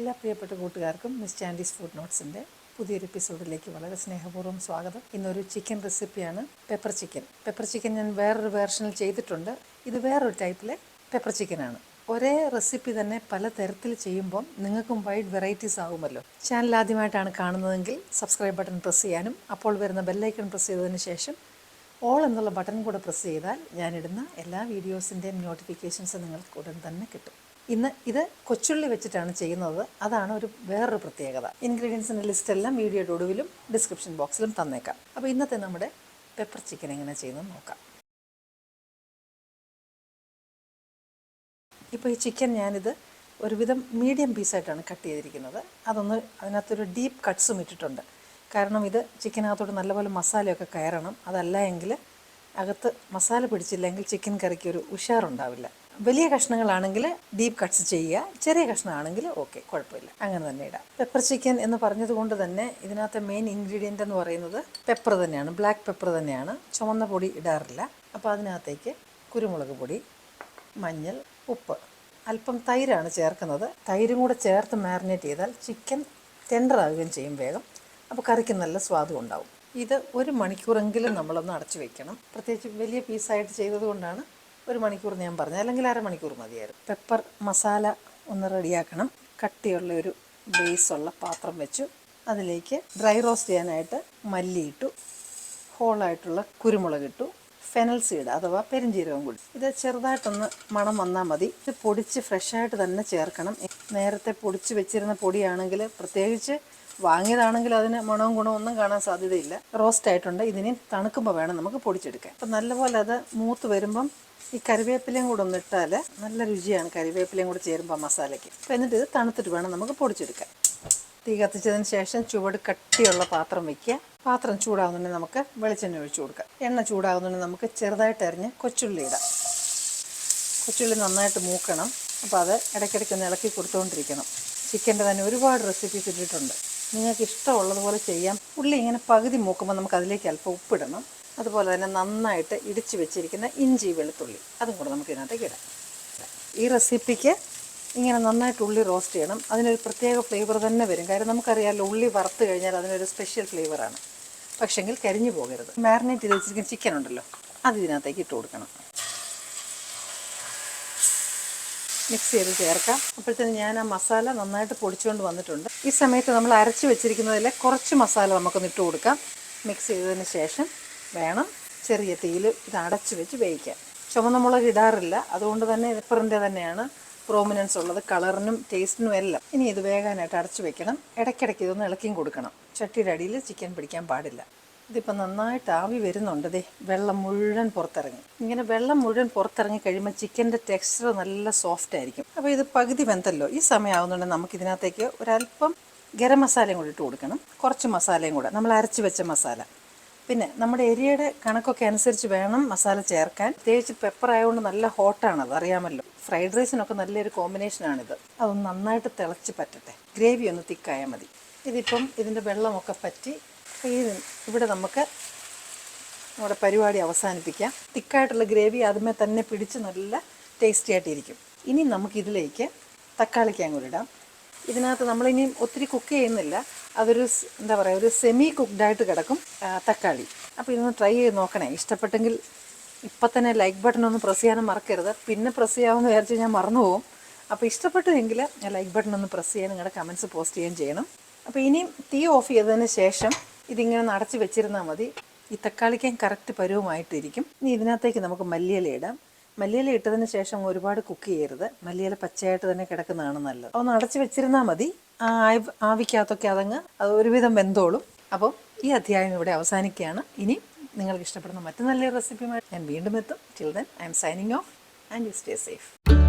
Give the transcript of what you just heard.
എല്ലാ പ്രിയപ്പെട്ട കൂട്ടുകാർക്കും മിസ് ചാൻഡീസ് ഫുഡ് നോട്ട്സിന്റെ പുതിയൊരു എപ്പിസോഡിലേക്ക് വളരെ സ്നേഹപൂർവം സ്വാഗതം. ഇന്നൊരു ചിക്കൻ റെസിപ്പിയാണ് പെപ്പർ ചിക്കൻ. പെപ്പർ ചിക്കൻ ഞാൻ വേറൊരു വേർഷനിൽ ചെയ്തിട്ടുണ്ട്. ഇത് വേറൊരു ടൈപ്പിലെ പെപ്പർ ചിക്കനാണ്. ഒരേ റെസിപ്പി തന്നെ പല തരത്തിൽ ചെയ്യുമ്പം നിങ്ങൾക്കും വൈഡ് വെറൈറ്റീസ് ആകുമല്ലോ ചാനൽ ആദ്യമായിട്ടാണ് കാണുന്നതെങ്കിൽ സബ്സ്ക്രൈബ് ബട്ടൺ പ്രസ് ചെയ്യാനും അപ്പോൾ വരുന്ന ബെല്ലൈക്കൺ പ്രസ് ചെയ്തതിന് ശേഷം ഓൾ എന്നുള്ള ബട്ടൺ കൂടെ പ്രസ് ചെയ്താൽ ഞാനിടുന്ന എല്ലാ വീഡിയോസിന്റെയും നോട്ടിഫിക്കേഷൻസ് നിങ്ങൾക്ക് ഉടൻ തന്നെ കിട്ടും. ഇന്ന് ഇത് കൊച്ചുള്ളി വെച്ചിട്ടാണ് ചെയ്യുന്നത്. അതാണ് ഒരു വേറൊരു പ്രത്യേകത. ഇൻഗ്രീഡിയൻസിന്റെ ലിസ്റ്റ് എല്ലാം വീഡിയോയുടെ ഒടുവിലും ഡിസ്ക്രിപ്ഷൻ ബോക്സിലും തന്നേക്കാം. അപ്പോൾ ഇന്നത്തെ നമ്മുടെ പെപ്പർ ചിക്കൻ എങ്ങനെ ചെയ്യുന്നത് നോക്കാം. ഇപ്പോൾ ഈ ചിക്കൻ ഞാനിത് ഒരുവിധം മീഡിയം പീസായിട്ടാണ് കട്ട് ചെയ്തിരിക്കുന്നത്. അതൊന്ന് അതിനകത്തൊരു ഡീപ്പ് കട്ട്സും ഇട്ടിട്ടുണ്ട്. കാരണം ഇത് ചിക്കനകത്തോട്ട് നല്ലപോലെ മസാലയൊക്കെ കയറണം. അതല്ല എങ്കിൽ അകത്ത് മസാല പിടിച്ചില്ലെങ്കിൽ ചിക്കൻ കറിക്ക് ഒരു ഉഷാറുണ്ടാവില്ല. വലിയ കഷ്ണങ്ങളാണെങ്കിൽ ഡീപ്പ് കട്ട്സ് ചെയ്യുക ചെറിയ കഷ്ണമാണെങ്കിൽ ഓക്കെ കുഴപ്പമില്ല. അങ്ങനെ തന്നെ ഇടാം. പെപ്പർ ചിക്കൻ എന്ന് പറഞ്ഞതുകൊണ്ട് തന്നെ ഇതിനകത്തെ മെയിൻ ഇൻഗ്രീഡിയന്റ് എന്ന് പറയുന്നത് പെപ്പർ തന്നെയാണ്. ബ്ലാക്ക് പെപ്പർ തന്നെയാണ്. ചുമന്ന പൊടി ഇടാറില്ല. അപ്പോൾ അതിനകത്തേക്ക് കുരുമുളക് പൊടി മഞ്ഞൾ ഉപ്പ്. അല്പം തൈരാണ് ചേർക്കുന്നത്. തൈരും കൂടെ ചേർത്ത് മാരിനേറ്റ് ചെയ്താൽ ചിക്കൻ ടെൻഡർ ടെൻഡറാകുകയും ചെയ്യും വേഗം. അപ്പോൾ കറിക്ക് നല്ല സ്വാദും ഉണ്ടാവും. ഇത് ഒരു മണിക്കൂറെങ്കിലും നമ്മളൊന്ന് അടച്ചു വെക്കണം. പ്രത്യേകിച്ച് വലിയ പീസായിട്ട് ചെയ്തതുകൊണ്ടാണ് ഒരു മണിക്കൂർ ഞാൻ പറഞ്ഞു. അല്ലെങ്കിൽ അരമണിക്കൂർ മതിയായിരുന്നു. പെപ്പർ മസാല ഒന്ന് റെഡിയാക്കണം. കട്ടിയുള്ള ഒരു ബേസുള്ള പാത്രം വെച്ചു. അതിലേക്ക് ഡ്രൈ റോസ്റ്റ് ചെയ്യാനായിട്ട് മല്ലിയിട്ടു ഹോളായിട്ടുള്ള കുരുമുളക് ഇട്ടു ഫെനൽ സീഡ് അഥവാ പെരിഞ്ചീരകം കൂടി. ഇത് ചെറുതായിട്ടൊന്ന് മണം വന്നാൽ മതി. ഇത് പൊടിച്ച് ഫ്രഷായിട്ട് തന്നെ ചേർക്കണം. നേരത്തെ പൊടിച്ച് വെച്ചിരുന്ന പൊടിയാണെങ്കിൽ പ്രത്യേകിച്ച് വാങ്ങിയതാണെങ്കിൽ അതിന് മണവും ഗുണവും ഒന്നും കാണാൻ സാധ്യതയില്ല. റോസ്റ്റ് ആയിട്ടുണ്ട്. ഇതിനെ തണുക്കുമ്പോൾ വേണം നമുക്ക് പൊടിച്ചെടുക്കാൻ. അപ്പം നല്ലപോലെ അത് മൂത്ത് വരുമ്പം ഈ കറിവേപ്പിലയും കൂടെ ഒന്ന് ഇട്ടാൽ നല്ല രുചിയാണ് കറിവേപ്പിലയും കൂടെ ചേരുമ്പോൾ മസാലയ്ക്ക്. അപ്പം എന്നിട്ട് ഇത് തണുത്തിട്ട് വേണം നമുക്ക് പൊടിച്ചെടുക്കാൻ. തീ കത്തിച്ചതിന് ശേഷം ചുവട് കട്ടിയുള്ള പാത്രം വയ്ക്കുക പാത്രം ചൂടാകുന്നുണ്ടെങ്കിൽ നമുക്ക് വെളിച്ചെണ്ണ ഒഴിച്ചു കൊടുക്കാം. എണ്ണ ചൂടാകുന്നുണ്ടെങ്കിൽ നമുക്ക് ചെറുതായിട്ട് അരിഞ്ഞ് കൊച്ചുള്ളി ഇടാം. കൊച്ചുള്ളി നന്നായിട്ട് മൂക്കണം. അപ്പോൾ അത് ഇടയ്ക്കിടയ്ക്ക് ഒന്ന് ഇളക്കി കൊടുത്തുകൊണ്ടിരിക്കണം ചിക്കന്റെ തന്നെ ഒരുപാട് റെസിപ്പീസ് ഇട്ടിട്ടുണ്ട്. നിങ്ങൾക്ക് ഇഷ്ടമുള്ളതുപോലെ ചെയ്യാം. ഉള്ളി ഇങ്ങനെ പകുതി മൂക്കുമ്പോൾ നമുക്ക് അതിലേക്ക് അല്പം ഉപ്പിടണം. അതുപോലെ തന്നെ നന്നായിട്ട് ഇടിച്ച് വെച്ചിരിക്കുന്ന ഇഞ്ചി വെളുത്തുള്ളി. അതും കൂടെ നമുക്ക് ഇതിനകത്തേക്ക് ഇടാം. ഈ റെസിപ്പിക്ക് ഇങ്ങനെ നന്നായിട്ട് ഉള്ളി റോസ്റ്റ് ചെയ്യണം. അതിനൊരു പ്രത്യേക ഫ്ലേവർ തന്നെ വരും. കാര്യം നമുക്കറിയാമല്ലോ ഉള്ളി വറുത്ത് കഴിഞ്ഞാൽ അതിനൊരു സ്പെഷ്യൽ ഫ്ലേവറാണ്. പക്ഷെങ്കിൽ കരിഞ്ഞു പോകരുത്. മാരിനേറ്റ് ചെയ്ത് വെച്ചിരിക്കുന്ന ചിക്കൻ ഉണ്ടല്ലോ അത് ഇതിനകത്തേക്ക് ഇട്ട് കൊടുക്കണം. മിക്സ് ചെയ്ത് ചേർക്കാം. അപ്പോഴത്തേന് ഞാൻ ആ മസാല നന്നായിട്ട് പൊടിച്ചുകൊണ്ട് വന്നിട്ടുണ്ട്. ഈ സമയത്ത് നമ്മൾ അരച്ച് വെച്ചിരിക്കുന്നതിൽ കുറച്ച് മസാല നമുക്കൊന്ന് ഇട്ട് കൊടുക്കാം. മിക്സ് ചെയ്തതിന് ശേഷം വേണം ചെറിയ തീയിൽ ഇത് അടച്ച് വെച്ച് വേവിക്കാം ചുമന്ന മുളക് ഇടാറില്ല. അതുകൊണ്ട് തന്നെ പെപ്പറിന്റെ തന്നെയാണ്. പ്രോമിനൻസ് ഉള്ളത് കളറിനും ടേസ്റ്റിനും എല്ലാം. ഇനി ഇത് വേഗാനായിട്ട് അടച്ചു വെക്കണം. ഇടയ്ക്കിടയ്ക്ക് ഇതൊന്ന് ഇളക്കിയും കൊടുക്കണം. ചട്ടിയുടെ അടിയിൽ ചിക്കൻ പിടിക്കാൻ പാടില്ല. ഇതിപ്പോൾ നന്നായിട്ട് ആവി വരുന്നുണ്ട്. ദേ വെള്ളം മുഴുവൻ പുറത്തിറങ്ങി. ഇങ്ങനെ വെള്ളം മുഴുവൻ പുറത്തിറങ്ങി കഴിയുമ്പോൾ ചിക്കന്റെ ടെക്സ്ചർ നല്ല സോഫ്റ്റ് ആയിരിക്കും. അപ്പോൾ ഇത് പകുതി വെന്തല്ലോ. ഈ സമയമാകുന്നുണ്ടെങ്കിൽ നമുക്ക് ഇതിനകത്തേക്ക് ഒരല്പം ഗരം മസാലയും കൂടി ഇട്ട് കൊടുക്കണം. കുറച്ച് മസാലയും കൂടെ. നമ്മൾ അരച്ച് വെച്ച മസാല. പിന്നെ നമ്മുടെ ഏരിയയുടെ കണക്കൊക്കെ അനുസരിച്ച് വേണം മസാല ചേർക്കാൻ. പ്രത്യേകിച്ച് പെപ്പർ ആയതുകൊണ്ട് നല്ല ഹോട്ടാണ് അത് അറിയാമല്ലോ. ഫ്രൈഡ് റൈസിനൊക്കെ നല്ലൊരു കോമ്പിനേഷനാണിത് അതൊന്ന് നന്നായിട്ട് തിളച്ച് പറ്റട്ടെ. ഗ്രേവി ഒന്ന് തിക്കായാൽ മതി. ഇതിപ്പം ഇതിന്റെ വെള്ളമൊക്കെ പറ്റി ഈ ഇവിടെ നമുക്ക് നമ്മുടെ പരിപാടി അവസാനിപ്പിക്കാം. തിക്കായിട്ടുള്ള ഗ്രേവി ആദ്യമേ തന്നെ പിടിച്ച് നല്ല ടേസ്റ്റി ആയിട്ടിരിക്കും ഇനി നമുക്കിതിലേക്ക് തക്കാളിക്കാൻ കൂടി ഇടാം. ഇതിനകത്ത് നമ്മളിനി ഒത്തിരി കുക്ക് ചെയ്യുന്നില്ല. അതൊരു എന്താ പറയുക ഒരു സെമി കുക്ക്ഡായിട്ട് കിടക്കും തക്കാളി. അപ്പോൾ ഇതൊന്ന് ട്രൈ ചെയ്ത് നോക്കണേ. ഇഷ്ടപ്പെട്ടെങ്കിൽ ഇപ്പം തന്നെ ലൈക്ക് ബട്ടൺ ഒന്ന് പ്രസ് ചെയ്യാനും മറക്കരുത്. പിന്നെ പ്രസ് ചെയ്യാമെന്ന് വിചാരിച്ച് ഞാൻ മറന്നു പോകും. അപ്പോൾ ഇഷ്ടപ്പെട്ടുവെങ്കിൽ ലൈക്ക് ബട്ടൺ ഒന്ന് പ്രസ് ചെയ്യാൻ നിങ്ങളുടെ കമൻസ് പോസ്റ്റ് ചെയ്യുകയും ചെയ്യണം. അപ്പോൾ ഇനിയും തീ ഓഫ് ചെയ്തതിന് ശേഷം ഇതിങ്ങനെ നടച്ച് വെച്ചിരുന്നാൽ മതി. ഈ തക്കാളിക്കാൻ കറക്റ്റ് പരുവമായിട്ടിരിക്കും. ഇനി ഇതിനകത്തേക്ക് നമുക്ക് മല്ലിയില ഇടാം. മല്ലിയില ഇട്ടതിന് ശേഷം ഒരുപാട് കുക്ക് ചെയ്യരുത്. മല്ലിയില പച്ചയായിട്ട് തന്നെ കിടക്കുന്നതാണ് നല്ലത്. അപ്പോൾ നടച്ച് വെച്ചിരുന്നാൽ മതി. ആ ആവി- ആവിക്കകത്തൊക്കെ അതങ്ങ് അത് ഒരുവിധം വെന്തോളും. അപ്പോൾ ഈ അധ്യായം ഇവിടെ അവസാനിക്കുകയാണ്. ഇനി നിങ്ങൾക്ക് ഇഷ്ടപ്പെടുന്ന മറ്റു നല്ല റെസിപ്പിയുമായി ഞാൻ വീണ്ടും എത്തും. Till I am signing off and you stay safe